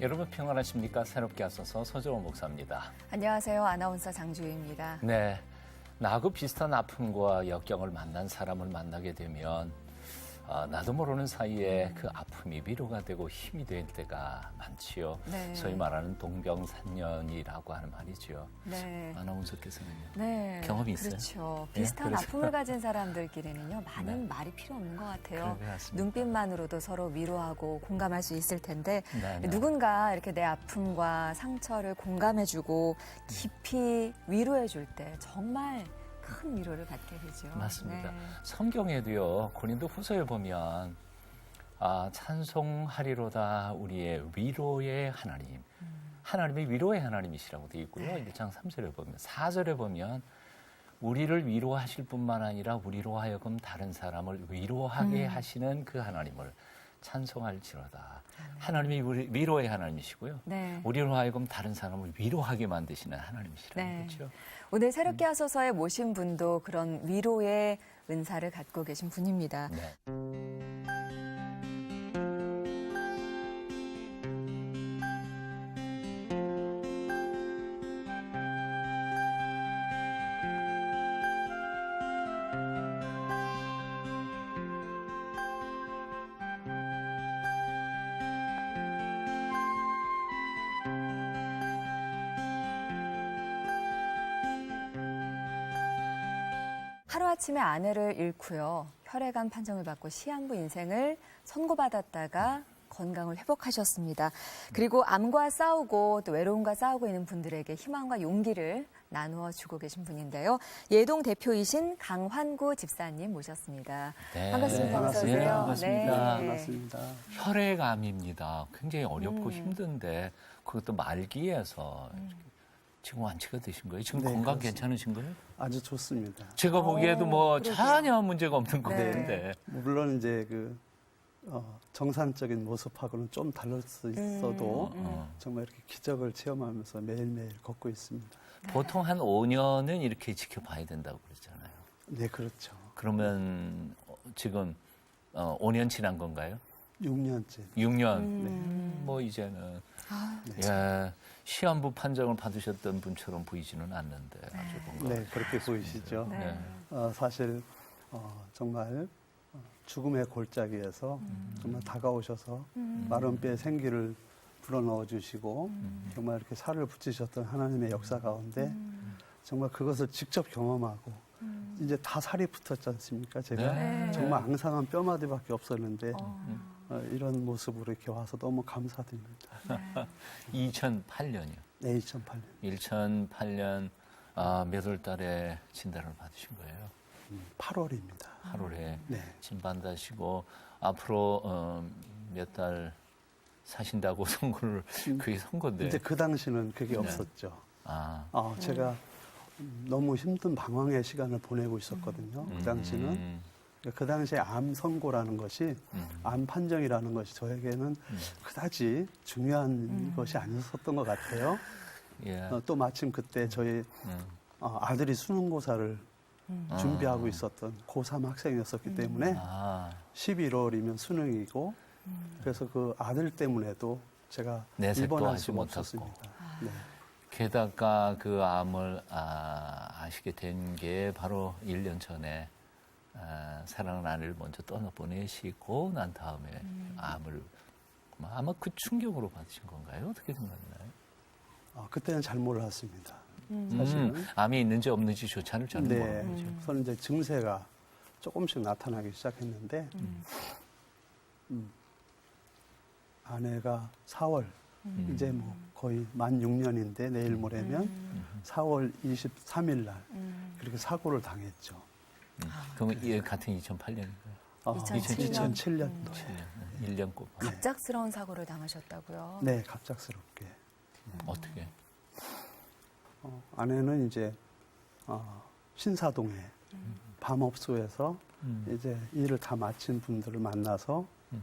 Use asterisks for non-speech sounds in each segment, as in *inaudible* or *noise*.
여러분 평안하십니까? 새롭게 하소서 서정원 목사입니다. 안녕하세요. 아나운서 장주희입니다. 네. 나하고 비슷한 아픔과 역경을 만난 사람을 만나게 되면 아, 나도 모르는 사이에 그 아픔이 위로가 되고 힘이 될 때가 많지요. 네. 소위 말하는 동병산년이라고 하는 말이죠. 네. 아나운서께서는요. 네. 경험이 있어요? 그렇죠. 예, 비슷한 그래서- 아픔을 *laughs* 가진 사람들끼리는요, 많은 네. 말이 필요 없는 것 같아요. 눈빛만으로도 서로 위로하고 공감할 수 있을 텐데, 네, 네. 누군가 이렇게 내 아픔과 상처를 공감해주고 깊이 위로해줄 때 정말 큰 위로를 받게 되죠. 맞습니다. 네. 성경에도요 고린도 후서에 보면 아 찬송하리로다 우리의 위로의 하나님 하나님의 위로의 하나님이시라고 되어 있고요 네. 1장 3절에 보면 4절에 보면 우리를 위로하실 뿐만 아니라 우리로 하여금 다른 사람을 위로하게 음. 하시는 그 하나님을 찬송할지로다 하나님이 우리 위로의 하나님이시고요 네. 우리로 하여금 다른 사람을 위로하게 만드시는 하나님이시라는 네. 거죠 오늘 새롭게 하소서에 모신 분도 그런 위로의 은사를 갖고 계신 분입니다. 하루아침에 아내를 잃고요. 혈액암 판정을 받고 시한부 인생을 선고받았다가 건강을 회복하셨습니다. 그리고 암과 싸우고 또 외로움과 싸우고 있는 분들에게 희망과 용기를 나누어 주고 계신 분인데요. 예동 대표이신 강환구 집사님 모셨습니다. 네. 반갑습니다. 오세요. 네, 반갑습니다. 네. 반갑습니다. 혈액암입니다. 굉장히 어렵고 음. 힘든데 그것도 말기에서 지금 완치가 되신 거예요? 지금 네, 건강 그렇습니다. 괜찮으신 거예요? 아주 좋습니다. 제가 보기에도 뭐. 전혀 문제가 없는 것 네. 같은데. 뭐 물론 이제 그 어, 정상적인 모습하고는 좀 다를 수 있어도 음, 음. 정말 이렇게 기적을 체험하면서 매일매일 걷고 있습니다. 보통 한 5년은 이렇게 지켜봐야 된다고 그러잖아요. 네, 그렇죠. 그러면 어, 지금 어, 5년 지난 건가요? 6년째. 6년. 음. 뭐 이제는 아, 네. 예, 시한부 판정을 받으셨던 분처럼 보이지는 않는데 아주 건강. 네, 그렇게 보이시죠. 네. 네. 어, 사실 어, 정말 어, 죽음의 골짜기에서 음. 정말 다가오셔서 음. 마른 뼈에 생기를 불어넣어 주시고 음. 정말 이렇게 살을 붙이셨던 하나님의 역사 가운데 음. 정말 그것을 직접 경험하고 음. 이제 다 살이 붙었지 않습니까? 제가 네. 정말 앙상한 뼈마디밖에 없었는데 어, 어, 이런 모습으로 이렇게 와서 너무 감사드립니다. *laughs* 네. 2008년이요. 네, 2008년 2008년 아, 몇월 달에 진단을 받으신 거예요? 8월입니다. 8월에 네, 진단다시고 앞으로 어, 몇달 사신다고 *laughs* 선고를 그게 선고인데 이제 그 당시는 그게 네. 없었죠. 아 어, 제가 음, 너무 힘든 방황의 시간을 보내고 있었거든요. 그 당시는 음, 그 당시에 암 선고라는 것이 음, 암 판정이라는 것이 저에게는 음. 그다지 중요한 것이 아니었던 것 같아요. 예. 어, 또 마침 그때 저희 음. 어, 아들이 수능고사를 음. 준비하고 아. 있었던 고3 학생이었었기 때문에 아 11월이면 수능이고 그래서 그 아들 때문에도 제가 입원할 하지 수가. 없었습니다. 네. 게다가 그 암을 아, 아시게 된 게 바로 1년 전에 아, 사랑하는 아내를 먼저 떠나보내시고 난 다음에 음. 암을 아마 그 충격으로 받으신 건가요? 어떻게 생각나요? 어, 그때는 잘 몰랐습니다. 음. 사실은. 음, 암이 있는지 없는지 조차를 잘 네. 모르는 거죠. 저는 이제 증세가 조금씩 나타나기 시작했는데 음. 음, 아내가 4월 음. 이제 뭐 거의 만 6년인데 내일 모레면 음. 4월 23일 날 음. 그렇게 사고를 당했죠. 음. 그러면 이 같은 2008년인가요? 어, 2007 년. 2007년도에. 7년, 1년 꼽아. 갑작스러운 사고를 당하셨다고요? 네, 갑작스럽게. 어떻게? 어, 아내는 이제 어, 신사동에 밤업소에서 음. 이제 일을 다 마친 분들을 만나서 음.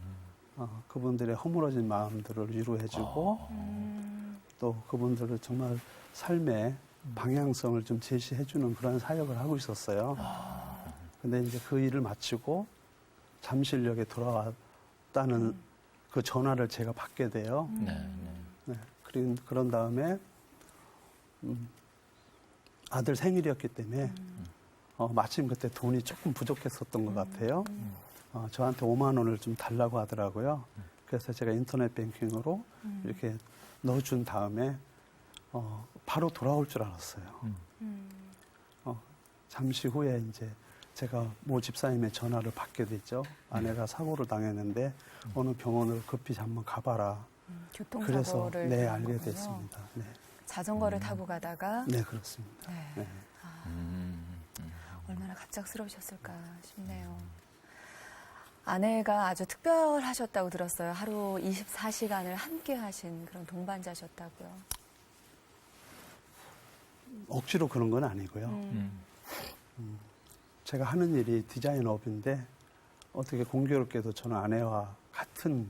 어, 그분들의 허물어진 마음들을 위로해주고 어. 음. 또 그분들을 정말 삶의 방향성을 좀 제시해주는 그런 사역을 하고 있었어요. 근데 이제 그 일을 마치고 잠실역에 돌아왔다는 그 전화를 제가 받게 돼요. 네, 네. 네. 그런, 그런 다음에, 음, 아들 생일이었기 때문에, 어, 마침 그때 돈이 조금 부족했었던 것 같아요. 어, 저한테 5만 원을 좀 달라고 하더라고요. 그래서 제가 인터넷 뱅킹으로 이렇게 넣어준 다음에, 어, 바로 돌아올 줄 알았어요. 음. 어, 잠시 후에 이제 제가 모 집사님의 전화를 받게 됐죠. 아내가 사고를 당했는데 어느 병원을 급히 한번 가봐라. 그래서 교통사고를 네 당한 알게 거군요. 됐습니다. 네, 자전거를 타고 가다가 네 그렇습니다. 네. 네. 음, 음. 얼마나 갑작스러우셨을까 싶네요. 아내가 아주 특별하셨다고 들었어요. 하루 24시간을 함께 하신 그런 동반자셨다고요. 억지로 그런 건 아니고요. 음. 음. 제가 하는 일이 디자인업인데 어떻게 공교롭게도 저는 아내와 같은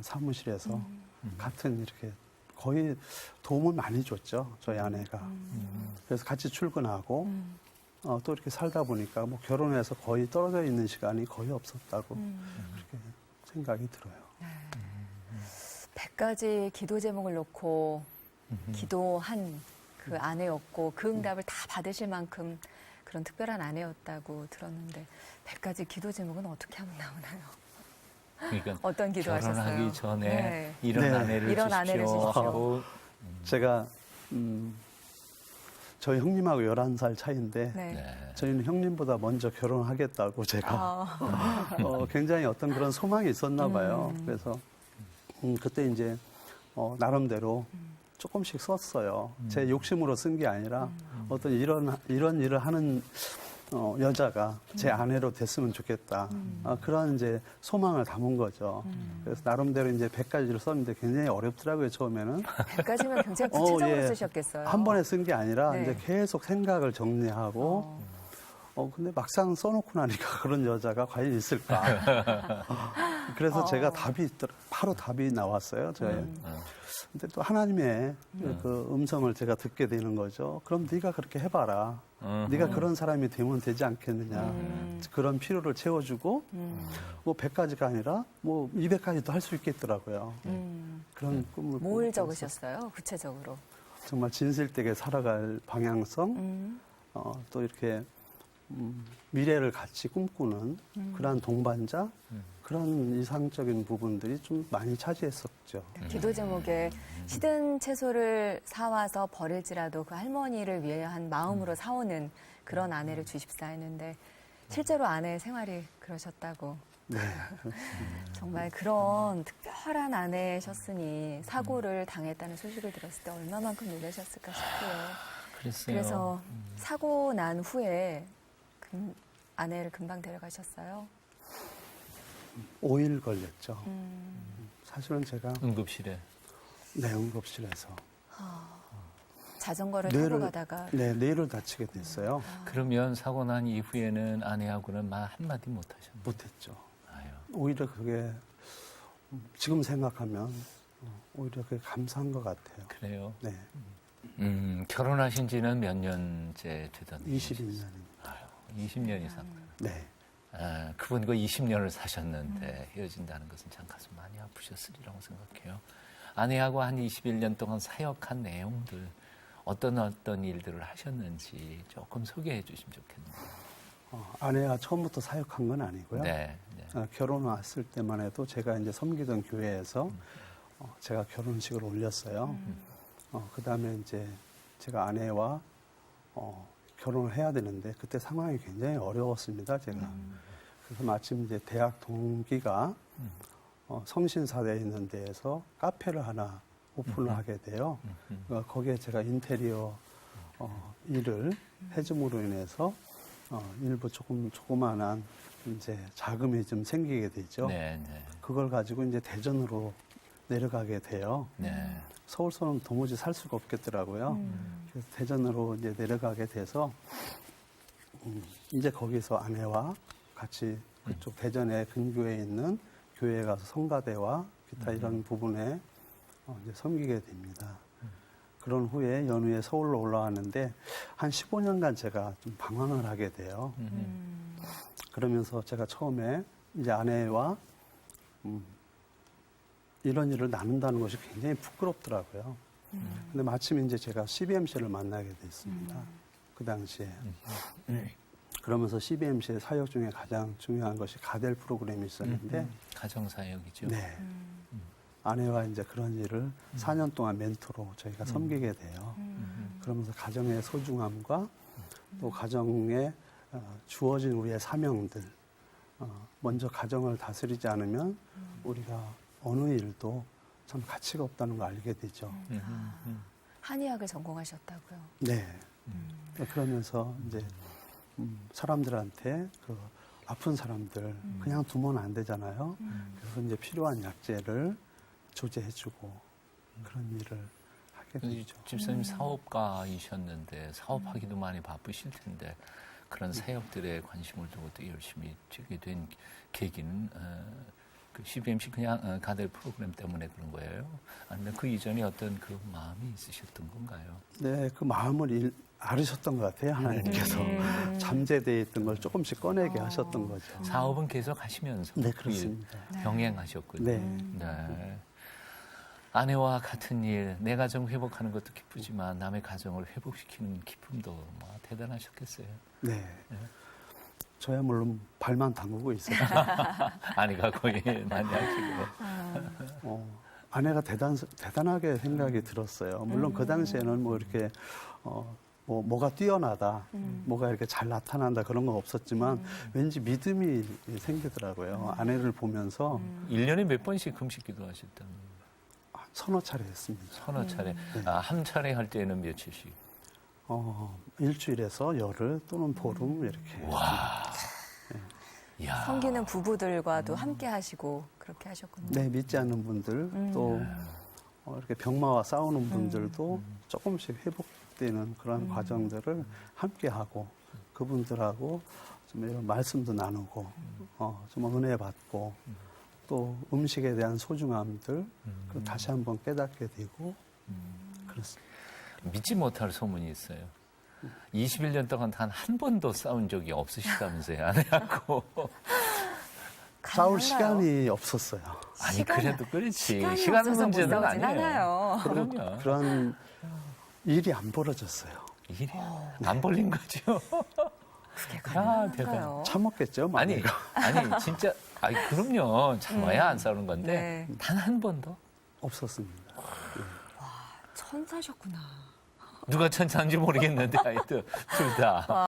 사무실에서 음. 같은 이렇게 거의 도움을 많이 줬죠. 저희 아내가. 그래서 같이 출근하고 음. 어, 또 이렇게 살다 보니까 뭐 결혼해서 거의 떨어져 있는 시간이 거의 없었다고 음. 그렇게 생각이 들어요. 네. 100가지 기도 제목을 놓고 기도한 그 아내였고 그 응답을 다 받으실 만큼 그런 특별한 아내였다고 들었는데 100가지 기도 제목은 어떻게 하면 나오나요? 그러니까 *laughs* 어떤 기도하셨어요? 결혼하기 전에 네. 이런 네. 아내를 이런 주십시오, 아내를 주십시오. 하고 제가 음, 저희 형님하고 11살 차이인데 네. 네. 저희는 형님보다 먼저 결혼하겠다고 제가 아, *laughs* 어, 굉장히 어떤 그런 소망이 있었나 봐요. 음. 그래서 음, 그때 이제 어, 나름대로 조금씩 썼어요. 제 욕심으로 쓴 게 아니라 어떤 이런 이런 일을 하는 어, 여자가 제 아내로 됐으면 좋겠다. 아, 그런 이제 소망을 담은 거죠. 그래서 나름대로 이제 100가지를 썼는데 굉장히 어렵더라고요, 처음에는. *laughs* 100가지면 굉장히 어, 구체적으로 예. 쓰셨겠어요. 한 번에 쓴 게 아니라 네. 이제 계속 생각을 정리하고 어. 어, 근데 막상 써놓고 나니까 *laughs* 그런 여자가 과연 있을까. *laughs* 그래서 어. 제가 답이 있더라. 바로 답이 나왔어요. 저의. 음. 근데 또 하나님의 그 음성을 제가 듣게 되는 거죠. 그럼 네가 그렇게 해봐라. 음. 네가 그런 사람이 되면 되지 않겠느냐. 음. 그런 필요를 채워주고 음. 뭐 100가지가 아니라 뭐 200가지도 할 수 있겠더라고요. 음. 그런 꿈을 뭘 꾸고 적으셨어요? 구체적으로. 정말 진실되게 살아갈 방향성, 음. 어, 또 이렇게 음, 미래를 같이 꿈꾸는 그러한 동반자 그런 이상적인 부분들이 좀 많이 차지했었죠. 기도 제목에 시든 채소를 사와서 버릴지라도 그 할머니를 위한 마음으로 사오는 그런 아내를 주십사 했는데 실제로 아내의 생활이 그러셨다고 네. *laughs* 정말 그런 특별한 아내셨으니 사고를 당했다는 소식을 들었을 때 얼마만큼 놀라셨을까 싶고요. 그랬어요. 그래서 사고 난 후에 금- 아내를 금방 데려가셨어요. 5일 걸렸죠. 음, 사실은 제가 응급실에 네, 응급실에서 자전거를 타고 뇌를 가다가 네, 뇌를 다치게 됐어요. 그러면 사고 난 이후에는 아내하고는 말 한마디 못 하셨나요? 못했죠. 아유. 오히려 그게 음, 지금 생각하면 어, 오히려 그게 감사한 것 같아요. 그래요. 네, 음, 결혼하신 지는 몇 년째 되던 22년입니다. 아유, 20년 이상. 네, 아, 그분과 20년을 사셨는데 헤어진다는 것은 참 가슴 많이 아프셨으리라고 생각해요. 아내하고 한 21년 동안 사역한 내용들 어떤 어떤 일들을 하셨는지 조금 소개해 주시면 좋겠네요. 어, 아내가 처음부터 사역한 건 아니고요. 네, 네. 어, 결혼 왔을 때만 해도 제가 이제 섬기던 교회에서 어, 제가 결혼식을 올렸어요. 어, 그 다음에 이제 제가 아내와 어, 결혼을 해야 되는데 그때 상황이 굉장히 어려웠습니다. 제가. 그래서 마침 이제 대학 동기가 어, 성신사대에 있는 데에서 카페를 하나 오픈을 하게 돼요. 어, 거기에 제가 인테리어 어, 일을 해줌으로 인해서 어, 일부 조금 조그만한 이제 자금이 좀 생기게 되죠. 네, 네, 그걸 가지고 이제 대전으로 내려가게 돼요. 네. 서울서는 도무지 살 수가 없겠더라고요. 음. 그래서 대전으로 이제 내려가게 돼서 음, 이제 거기서 아내와 같이 그쪽 대전의 근교에 있는 교회에 가서 성가대와 기타 이런 부분에 어, 이제 섬기게 됩니다. 그런 후에 연후에 서울로 올라왔는데 한 15년간 제가 좀 방황을 하게 돼요. 음. 그러면서 제가 처음에 이제 아내와 음, 이런 일을 나눈다는 것이 굉장히 부끄럽더라고요. 근데 마침 이제 제가 CBMC를 만나게 됐습니다. 그 당시에. 그러면서 CBMC의 사역 중에 가장 중요한 것이 가델 프로그램이 있었는데, 가정 사역이죠. 네. 아내와 이제 그런 일을 4년 동안 멘토로 저희가 섬기게 돼요. 그러면서 가정의 소중함과 또 가정에 어, 주어진 우리의 사명들, 어, 먼저 가정을 다스리지 않으면 우리가 어느 일도 참 가치가 없다는 걸 알게 되죠. 음. 한의학을 전공하셨다고요. 네. 그러면서 이제 음, 사람들한테 그 아픈 사람들 그냥 두면 안 되잖아요. 그래서 이제 필요한 약재를 조제해주고 그런 일을 하게 근데 되죠. 집사님 사업가이셨는데 사업하기도 많이 바쁘실 텐데 그런 사역들에 관심을 두고 또 열심히 찍게 된 계기는 어, 그 CBMC 그냥 어, 가들 프로그램 때문에 그런 거예요? 아니면 그 이전에 어떤 그 마음이 있으셨던 건가요? 네, 그 마음을 일, 알으셨던 것 같아요 하나님께서 *laughs* 잠재되어 있던 걸 조금씩 꺼내게 하셨던 거죠. 사업은 계속 하시면서 네, 그일 그렇습니다. 병행하셨군요. 네. 네. 아내와 같은 일, 내 가정 회복하는 것도 기쁘지만 남의 가정을 회복시키는 기쁨도 뭐 대단하셨겠어요. 네. 저야 물론 발만 담그고 있어요. *laughs* 아내가 거의 많이 하시고. 어, 아내가 대단, 대단하게 생각이 들었어요. 물론 그 당시에는 뭐 이렇게, 어, 뭐, 뭐가 뛰어나다, 뭐가 이렇게 잘 나타난다 그런 건 없었지만 왠지 믿음이 생기더라고요. 아내를 보면서 일년에몇 번씩 금식 기도하셨다는 서너 차례 했습니다. 서너 차례. 네. 아, 한 차례 할 때는 며칠씩. 어, 일주일에서 열흘 또는 보름 이렇게. 와. 이야. 섬기는 부부들과도 함께 하시고 그렇게 하셨군요. 네, 믿지 않는 분들 또 어, 이렇게 병마와 싸우는 분들도 조금씩 회복되는 그런 과정들을 함께 하고 그분들하고 좀 이런 말씀도 나누고 어, 좀 은혜 받고 또 음식에 대한 소중함들 그 다시 한번 깨닫게 되고 그렇습니다. 믿지 못할 소문이 있어요. 21년 동안 단 한 번도 싸운 적이 없으시다면서요, 아내하고. *laughs* 싸울? 시간이 없었어요. 아니, 시간이- 그래도 그렇지. 시간이 시간 없어서 못 문제는 싸우진 아니에요. 않아요. 그럼요. 그런 일이 안 벌어졌어요. 일이 안 벌린 거죠. 그게 아, 대단. 가능한가요? 참았겠죠. 아니, 마음으로. 아니, 진짜, 아니, 그럼요. 참아야 안 싸우는 건데, 네. 단 한 번도. 없었습니다. 천사셨구나. 누가 천사인지 모르겠는데, 하여튼, 둘 다.